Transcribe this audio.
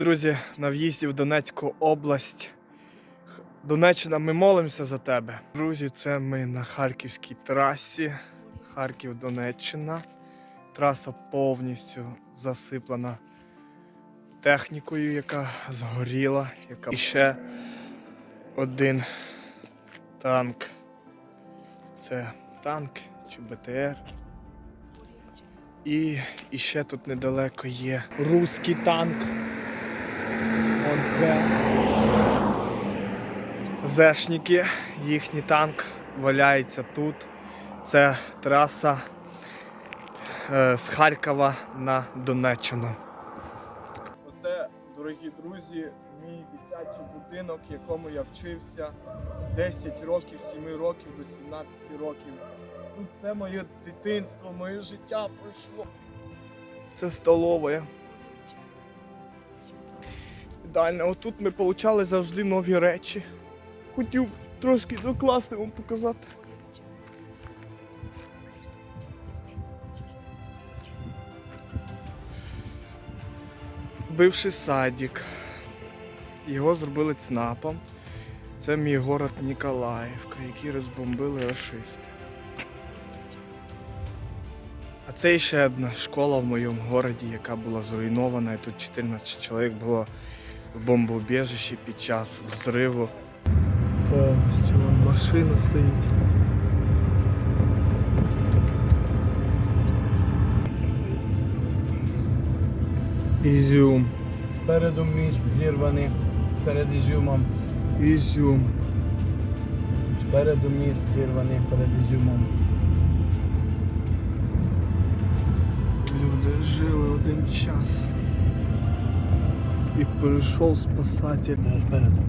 Друзі, на в'їзді в Донецьку область. Донеччина, ми молимося за тебе. Друзі, це ми на Харківській трасі. Харків-Донеччина. Траса повністю засиплена технікою, яка згоріла. Яка... І ще один танк. Це танк чи БТР. І, і ще тут недалеко є руський танк. Зешники, їхній танк валяється тут. Це траса е, з Харкова на Донеччину. Оце, дорогі друзі, мій дитячий будинок, в якому я вчився 10 років, 7 років до 17 років. Тут це моє дитинство, моє життя пройшло. Це столова. Ідеально, отут ми получали завжди нові речі. Хотів трошки докласти вам показати. Бивший садик. Його зробили ЦНАПом. Це мій город Ніколаївка, який розбомбили рашисти. А це ще одна школа в моєму городі, яка була зруйнована. І тут 14 чоловік було бомбоубіжищі під час взриву. Повністю вон машина стоїть. Ізюм. Спереду міст зірваний перед Ізюмом. Ізюм. Спереду міст зірваний перед Ізюмом. Люди жили один час. І прийшов спасатель. Спереду.